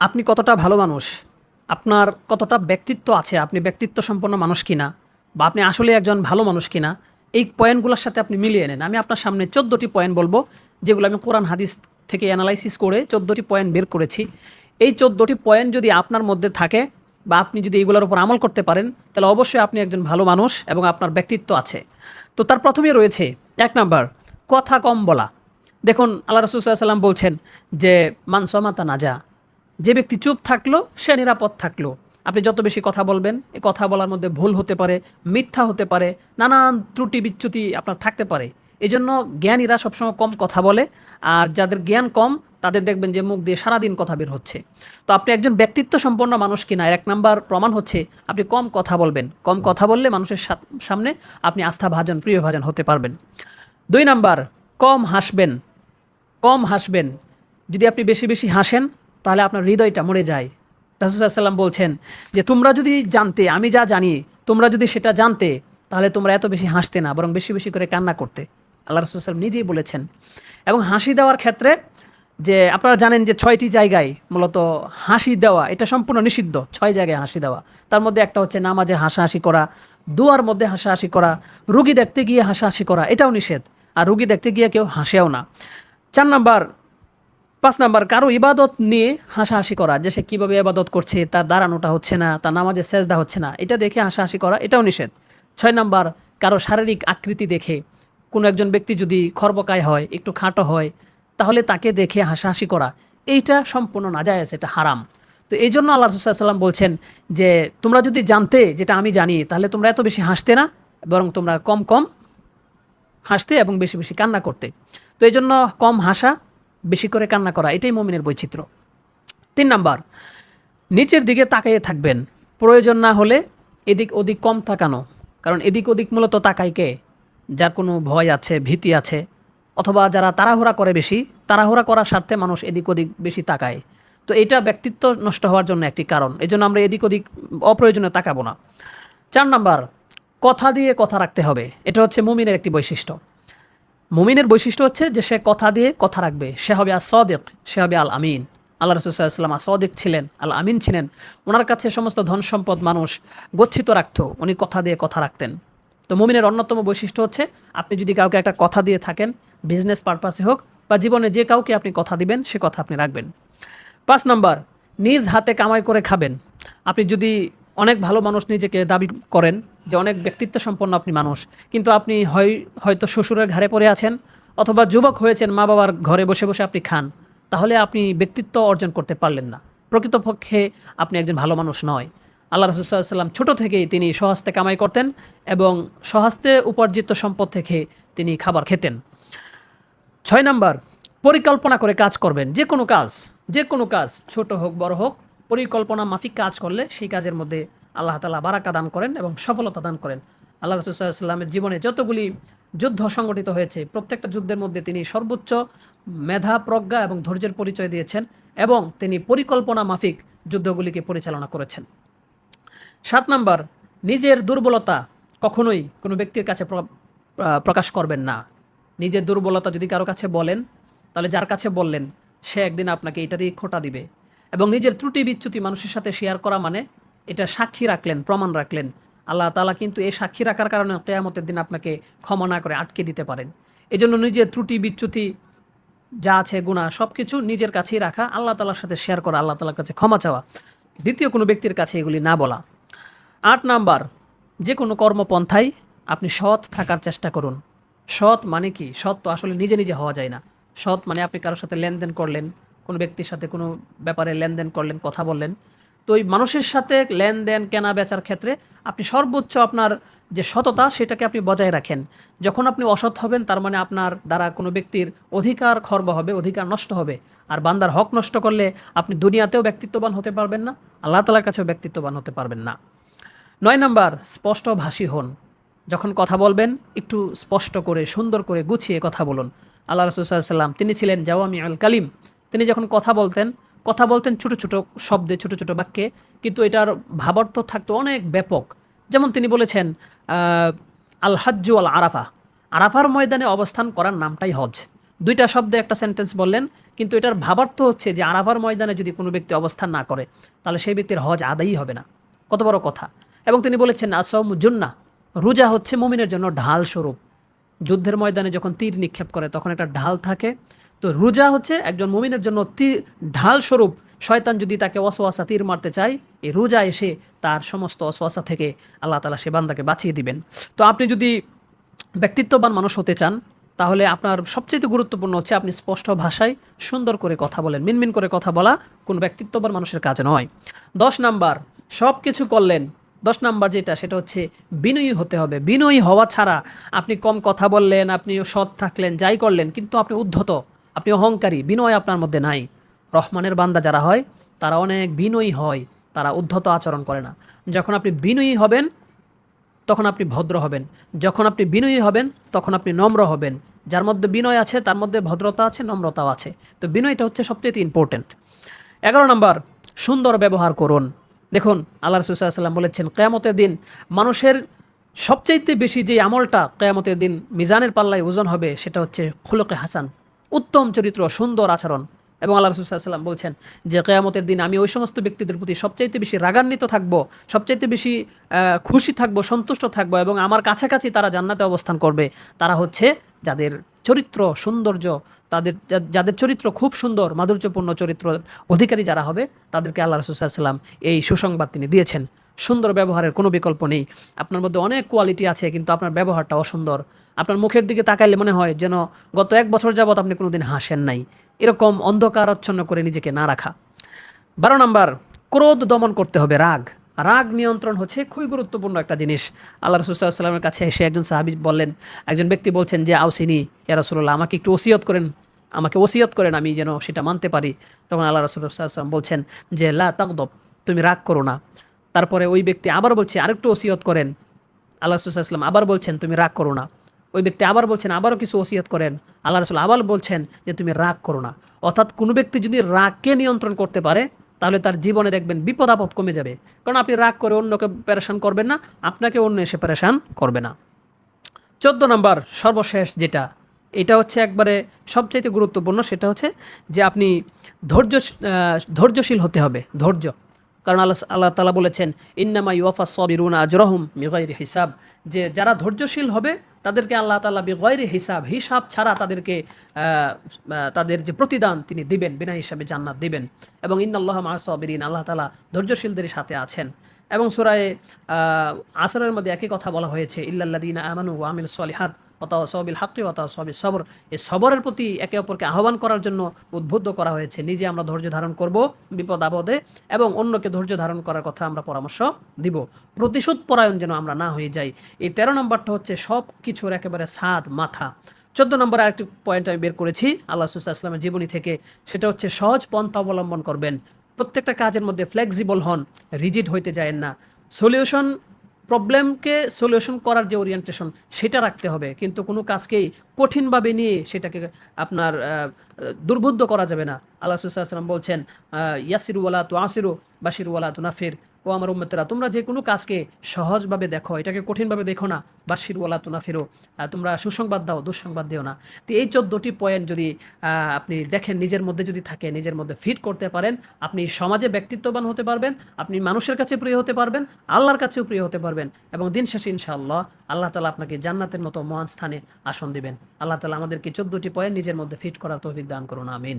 আপনি কতটা ভালো মানুষ? আপনার কতটা ব্যক্তিত্ব আছে? আপনি ব্যক্তিত্ব সম্পন্ন মানুষ কিনা? বা আপনি আসলে একজন ভালো মানুষ কিনা? এই পয়েন্টগুলোর সাথে আপনি মিলিয়ে নেন। আমি আপনার সামনে চোদ্দোটি পয়েন্ট বলব, যেগুলো আমি কোরআন হাদিস থেকে অ্যানালাইসিস করে চোদ্দোটি পয়েন্ট বের করেছি। এই চোদ্দোটি পয়েন্ট যদি আপনার মধ্যে থাকে বা আপনি যদি এগুলোর উপর আমল করতে পারেন, তাহলে অবশ্যই আপনি একজন ভালো মানুষ এবং আপনার ব্যক্তিত্ব আছে। তো তার প্রথমেই রয়েছে এক নাম্বার, কথা কম বলা। দেখুন, আল্লাহ রসুল্লাহাম বলছেন যে মানসমাতা নাজা। যে ব্যক্তি চুপ থাকল, সে নিরাপদ থাকল। আপনি যত বেশি কথা বলবেন, এ কথা বলার মধ্যে ভুল হতে পারে, মিথ্যা হতে পারে, নানান ত্রুটি বিচ্যুতি আপনার থাকতে পারে। এই জন্য জ্ঞানীরা সবসময় কম কথা বলে, আর যাদের জ্ঞান কম, তাদের দেখবেন যে মুখ দিয়ে সারাদিন কথা বের হচ্ছে। তো আপনি একজন ব্যক্তিত্ব সম্পন্ন মানুষ কিনা এক নাম্বার প্রমাণ হচ্ছে, আপনি কম কথা বলবেন। কম কথা বললে মানুষের সামনে আপনি আস্থা ভাজন প্রিয় ভাজন হতে পারবেন। দুই নাম্বার, কম হাসবেন। কম হাসবেন। যদি আপনি বেশি বেশি হাসেন তাহলে আপনার হৃদয়টা মরে যায়। রাসুসাল্লাম বলছেন যে, তোমরা যদি জানতে, আমি যা জানি, তোমরা যদি সেটা জানতে, তাহলে তোমরা এত বেশি হাসতে না, বরং বেশি বেশি করে কান্না করতে। আল্লাহ রসুলাম নিজেই বলেছেন। এবং হাসি দেওয়ার ক্ষেত্রে যে, আপনারা জানেন যে, ছয়টি জায়গায় মূলত হাসি দেওয়া, এটা সম্পূর্ণ নিষিদ্ধ, ছয় জায়গায় হাসি দেওয়া। তার মধ্যে একটা হচ্ছে নামাজে হাসাহাসি করা, দুয়ার মধ্যে হাসাহাসি করা, রুগী দেখতে গিয়ে হাসাহাসি করা, এটাও নিষেধ। আর রুগী দেখতে গিয়ে কেউ হাসেও না। চার নাম্বার পাঁচ নাম্বার, কারও ইবাদত নিয়ে হাসাহাসি করা, যে সে কীভাবে ইবাদত করছে, তার দাঁড়ানোটা হচ্ছে না, তার নামাজে সেজদা হচ্ছে না, এটা দেখে হাসাহাসি করা, এটাও নিষেধ। ছয় নাম্বার, কারও শারীরিক আকৃতি দেখে, কোনো একজন ব্যক্তি যদি খর্বকায় হয়, একটু খাটো হয়, তাহলে তাকে দেখে হাসাহাসি করা, এইটা সম্পূর্ণ নাজায়েজ, এটা হারাম। তো এই জন্য আল্লাহ রসুল্লাহাম বলছেন যে, তোমরা যদি জানতে, যেটা আমি জানি, তাহলে তোমরা এত বেশি হাসতে না, বরং তোমরা কম কম হাসতে এবং বেশি বেশি কান্না করতে। তো এই জন্য কম হাসা বেশি করে কান্না করা, এটাই মমিনের বৈচিত্র্য। তিন নাম্বার, নিচের দিকে তাকাইয়ে থাকবেন। প্রয়োজন না হলে এদিক ওদিক কম তাকানো, কারণ এদিক ওদিক মূলত তাকায় কে? যার কোনো ভয় আছে, ভীতি আছে, অথবা যারা তাড়াহুড়া করে বেশি, তাড়াহুড়া করার স্বার্থে মানুষ এদিক ওদিক বেশি তাকায়। তো এটা ব্যক্তিত্ব নষ্ট হওয়ার জন্য একটি কারণ এই জন্য আমরা এদিক ওদিক অপ্রয়োজনে তাকাবো না। চার নাম্বার, কথা দিয়ে কথা রাখতে হবে, এটা হচ্ছে মুমিনের একটি বৈশিষ্ট্য। মুমিনের বৈশিষ্ট্য হচ্ছে যে সে কথা দিয়ে কথা রাখবে। সে হবে আর সদেক সে হবে আল আমিন আল্লাহ রসুল্লাহাম সদেক ছিলেন আল আমিন ছিলেন ওনার কাছে সমস্ত ধন সম্পদ মানুষ গচ্ছিত রাখতো, উনি কথা দিয়ে কথা রাখতেন। তো মুমিনের অন্যতম বৈশিষ্ট্য হচ্ছে, আপনি যদি কাউকে একটা কথা দিয়ে থাকেন বিজনেস পারপাসে হোক বা জীবনে যে কাউকে আপনি কথা দিবেন, সে কথা আপনি রাখবেন। পাঁচ নম্বর, নিজ হাতে কামাই করে খাবেন। আপনি যদি অনেক ভালো মানুষ নিজেকে দাবি করেন যে অনেক ব্যক্তিত্ব সম্পন্ন আপনি মানুষ। কিন্তু আপনি হয়, হয়তো শ্বশুরের ঘাড়ে পড়ে আছেন অথবা যুবক হয়েছেন মা বাবার ঘরে বসে বসে আপনি খান, তাহলে আপনি ব্যক্তিত্ব অর্জন করতে পারলেন না। প্রকৃতপক্ষে আপনি একজন ভালো মানুষ নয়। আল্লাহ রসুল্লাহাম ছোট থেকেই তিনি স্বহস্তে কামাই করতেন এবং স্বহস্তে উপার্জিত সম্পদ থেকে তিনি খাবার খেতেন। ছয় নাম্বার, পরিকল্পনা করে কাজ করবেন। যে কোনো কাজ, যে কোনো কাজ, ছোট হোক, বড় হোক, পরিকল্পনা মাফিক কাজ করলে সেই কাজের মধ্যে আল্লাহ তালা বারাকা দান করেন এবং সফলতা দান করেন। আল্লাহ রসুল্লাহামের জীবনে যতগুলি যুদ্ধ সংগঠিত হয়েছে, প্রত্যেকটা যুদ্ধের মধ্যে তিনি সর্বোচ্চ মেধা, প্রজ্ঞা এবং ধৈর্যের পরিচয় দিয়েছেন এবং তিনি পরিকল্পনা মাফিক যুদ্ধগুলিকে পরিচালনা করেছেন। সাত নাম্বার, নিজের দুর্বলতা কখনোই কোনো ব্যক্তির কাছে প্রকাশ করবেন না। নিজের দুর্বলতা যদি কারও কাছে বলেন, তাহলে যার কাছে বললেন, সে একদিন আপনাকে এটা দিয়ে খোটা দিবে। এবং নিজের ত্রুটি বিচ্যুতি মানুষের সাথে শেয়ার করা মানে এটা সাক্ষী রাখলেন, প্রমাণ রাখলেন। আল্লাহ তালা কিন্তু এই সাক্ষী রাখার কারণে কেয়ামতের দিন আপনাকে ক্ষমা না করে আটকে দিতে পারেন। এজন্য নিজের ত্রুটি, বিচ্যুতি, যা আছে গুণা সব কিছু নিজের কাছেই রাখা, আল্লাহ তালার সাথে শেয়ার করা, আল্লাহ তালার কাছে ক্ষমা চাওয়া। দ্বিতীয় কোনো ব্যক্তির কাছে এগুলি না বলা। আট নাম্বার, যে কোনো কর্মপন্থায় আপনি সৎ থাকার চেষ্টা করুন। সৎ মানে কি? সৎ তো আসলে নিজে নিজে হওয়া যায় না। সৎ মানে আপনি কারোর সাথে লেনদেন করলেন, কোনো ব্যক্তির সাথে কোনো ব্যাপারে লেনদেন করলেন, কথা বললেন তো ওই মানুষের সাথে লেনদেন, কেনা বেচার ক্ষেত্রে আপনি সর্বোচ্চ আপনার যে সততা, সেটাকে আপনি বজায় রাখেন। যখন আপনি অসৎ হবেন, তার মানে আপনার দ্বারা কোনো ব্যক্তির অধিকার খর্ব হবে, অধিকার নষ্ট হবে। আর বান্দার হক নষ্ট করলে আপনি দুনিয়াতেও ব্যক্তিত্ববান হতে পারবেন না, আল্লাহ তালার কাছেও ব্যক্তিত্ববান হতে পারবেন না। নয় নম্বর, স্পষ্ট ভাষী হন। যখন কথা বলবেন, একটু স্পষ্ট করে, সুন্দর করে গুছিয়ে কথা বলুন। আল্লাহ রসুল্লাহাম তিনি ছিলেন জাওয়ামি আল কালিম। তিনি যখন কথা বলতেন কথা বলতেন ছোট ছোট শব্দে, ছোট ছোট বাক্যে। কিন্তু এটার ভাবার্থ থাকতো অনেক ব্যাপক। যেমন তিনি বলেছেন আল আল আরাফা আরাফার ময়দানে অবস্থান করার নামটাই হজ। দুইটা শব্দে একটা সেন্টেন্স বললেন, কিন্তু এটার ভাবার্থ হচ্ছে যে আরাফার ময়দানে যদি কোনো ব্যক্তি অবস্থান না করে, তাহলে সেই ব্যক্তির হজ আদায়ই হবে না। কত বড় কথা। এবং তিনি বলেছেন আসম জুন্না, রোজা হচ্ছে মুমিনের জন্য ঢাল স্বরূপ। যুদ্ধের ময়দানে যখন তীর নিক্ষেপ করে, তখন একটা ঢাল থাকে। তো রোজা হচ্ছে একজন মুমিনের জন্য ঢাল স্বরূপ শয়তান যদি তাকে অসোয়াশা তীর মারতে চায় এই রোজা এসে তার সমস্ত অসোয়াশা থেকে আল্লাহ তালা সে বান্দাকে বাঁচিয়ে দিবেন। তো আপনি যদি ব্যক্তিত্ববান মানুষ হতে চান, তাহলে আপনার সবচেয়ে গুরুত্বপূর্ণ হচ্ছে আপনি স্পষ্ট ভাষায় সুন্দর করে কথা বলেন, মিনমিন করে কথা বলা কোন ব্যক্তিত্ববান মানুষের কাজ নয়। দশ নাম্বার সব কিছু করলেন। দশ নাম্বার যেটা, সেটা হচ্ছে বিনয়ী হতে হবে। বিনয়ী হওয়া ছাড়া আপনি কম কথা বললেন, আপনি সৎ থাকলেন, যাই করলেন, কিন্তু আপনি উদ্ধত। আপনি অহংকারী, বিনয় আপনার মধ্যে নাই। রহমানের বান্দা যারা হয়, তারা অনেক বিনয়ী হয়, তারা উদ্ধত আচরণ করে না। যখন আপনি বিনয়ী হবেন, তখন আপনি ভদ্র হবেন। যখন আপনি বিনয়ী হবেন, তখন আপনি নম্র হবেন। যার মধ্যে বিনয় আছে, তার মধ্যে ভদ্রতা আছে, নম্রতাও আছে। তো বিনয়টা হচ্ছে সবচেয়ে ইম্পর্টেন্ট এগারো নম্বর, সুন্দর ব্যবহার করুন। দেখুন, আল্লাহ রসুল্লাহাম বলেছেন, কেয়ামতের দিন মানুষের সবচাইতে বেশি যে আমলটা কেয়ামতের দিন মিজানের পাল্লায় ওজন হবে, সেটা হচ্ছে খুলকে হাসান। উত্তম চরিত্র, সুন্দর আচরণ। এবং আল্লাহ রসুল্লাহাম বলছেন যে, কেয়ামতের দিন আমি ওই সমস্ত ব্যক্তিদের প্রতি সবচাইতে বেশি রাগান্বিত থাকব, সবচাইতে বেশি খুশি থাকব, সন্তুষ্ট থাকব এবং আমার কাছাকাছি তারা জান্নাতে অবস্থান করবে। তারা হচ্ছে যাদের চরিত্র সৌন্দর্য, তাদের, যাদের চরিত্র খুব সুন্দর, মাধুর্যপূর্ণ চরিত্র অধিকারী যারা হবে, তাদেরকে আল্লাহ রসুল্লাহাম এই সুসংবাদ তিনি দিয়েছেন। সুন্দর ব্যবহারের কোনো বিকল্প নেই। আপনার মধ্যে অনেক কোয়ালিটি আছে, কিন্তু আপনার ব্যবহারটা অসুন্দর। আপনার মুখের দিকে তাকাইলে মনে হয় যেন গত এক বছর যাবৎ আপনি কোনো দিন হাসেন নাই। এরকম অন্ধকারাচ্ছন্ন করে নিজেকে না রাখা। বারো নম্বর, ক্রোধ দমন করতে হবে, রাগ। রাগ নিয়ন্ত্রণ হচ্ছে খুবই গুরুত্বপূর্ণ একটা জিনিস। আল্লাহ রসুল্লাহামের কাছে এসে একজন সাহাবি বললেন, একজন ব্যক্তি বলছেন যে আউসিনি ইয়া রসুল্লাহ আমাকে একটু ওসিয়ত করেন, আমাকে ওসিয়ত করেন, আমি যেন সেটা মানতে পারি। তখন আল্লাহ রসুল্লাহাম বলছেন যে, লা তাকদব তুমি রাগ করো না। তারপরে ওই ব্যক্তি আবার বলছে, আরেকটু ওসিয়ত করেন। আল্লাহ রসুল্লাহাম আবার বলছেন, তুমি রাগ করো না। ওই ব্যক্তি আবার বলছেন, আবারও কিছু ওসিয়ত করেন। আল্লাহ রসুল আবার বলছেন যে, তুমি রাগ করো না। অর্থাৎ কোনো ব্যক্তি যদি রাগকে নিয়ন্ত্রণ করতে পারে, তাহলে তার জীবনে দেখবেন বিপদ আপদ কমে যাবে। কারণ আপনি রাগ করে অন্যকে প্যারেশান করবেন না, আপনাকে অন্য এসে প্যারেশান করবে না। চোদ্দ নম্বর, সর্বশেষ যেটা, এটা হচ্ছে একবারে সবচাইতে গুরুত্বপূর্ণ, সেটা হচ্ছে যে, আপনি ধৈর্য ধৈর্যশীল হতে হবে, ধৈর্য। কারণ আল্লাহ আল্লাহ তালা বলেছেন, ইন্নামা ইউফা সবিরুন আজরহম মিগৈর হিসাব। যে যারা ধৈর্যশীল হবে, তাদেরকে আল্লাহ তালা বিগৈর হিসাব হিসাব ছাড়া তাদেরকে তাদের যে প্রতিদান তিনি দিবেন, বিনা হিসাবে জান্নাত দিবেন। এবং ইন্নাল্লাহ মাহসবিরিন আল্লাহ তালা ধৈর্যশীলদের সাথে আছেন। এবং সুরায়ে আসরের মধ্যে একই কথা বলা হয়েছে ইল্লাল্লাদিন আমানু ও আমিল সলিহাত। অতা সবিল হাক্কি সবিল সবর। এই সবরের প্রতি একে অপরকে আহ্বান করার জন্য উদ্বুদ্ধ করা হয়েছে। নিজে আমরা ধৈর্য ধারণ করব বিপদ আপদে এবং অন্যকে ধৈর্য ধারণ করার কথা আমরা পরামর্শ দিব। প্রতিশোধ পরায়ণ যেন আমরা না হয়ে যাই। এই তেরো নম্বরটা হচ্ছে সব কিছুর একেবারে সাদ মাথা। চোদ্দ নম্বর আরেকটি পয়েন্ট আমি বের করেছি, আল্লাহ সুসা ইসলামের জীবনী থেকে। সেটা হচ্ছে সহজ পন্থা অবলম্বন করবেন। প্রত্যেকটা কাজের মধ্যে ফ্লেক্সিবল হন রিজিড হইতে যায়েন না। সলিউশন প্রবলেমকে সলিউশন করার যে ওরিয়েন্টেশন সেটা রাখতে হবে। কিন্তু কোনো কাজকেই কঠিনভাবে নিয়ে সেটাকে আপনার দুর্বুদ্ধ করা যাবে না। আল্লাহ সুসাল্লাম বলছেন ইয়াসিরুওয়ালা তো আসিরু বাসিরুওয়ালা তু নাফির ও আমার উম্মতেরা তোমরা যে কোনো কাজকে সহজভাবে দেখো এটাকে কঠিনভাবে দেখো না। বাসির ওয়ালা তু নাফিরো আহ, তোমরা সুসংবাদ দাও দুঃসংবাদ দিও না। তো এই চোদ্দোটি পয়েন্ট যদি আপনি দেখেন নিজের মধ্যে যদি থাকে নিজের মধ্যে ফিট করতে পারেন আপনি সমাজে ব্যক্তিত্ববান হতে পারবেন আপনি মানুষের কাছে প্রিয় হতে পারবেন আল্লাহর কাছেও প্রিয় হতে পারবেন এবং দিন শেষে ইনশাআল্লাহ আল্লাহ তালা আপনাকে জান্নাতের মতো মহান স্থানে আসন দিবেন। আল্লাহ তালা আমাদেরকে চোদ্দোটি পয়েন্ট নিজের মধ্যে ফিট করার তৌফিক দান করুন আমিন।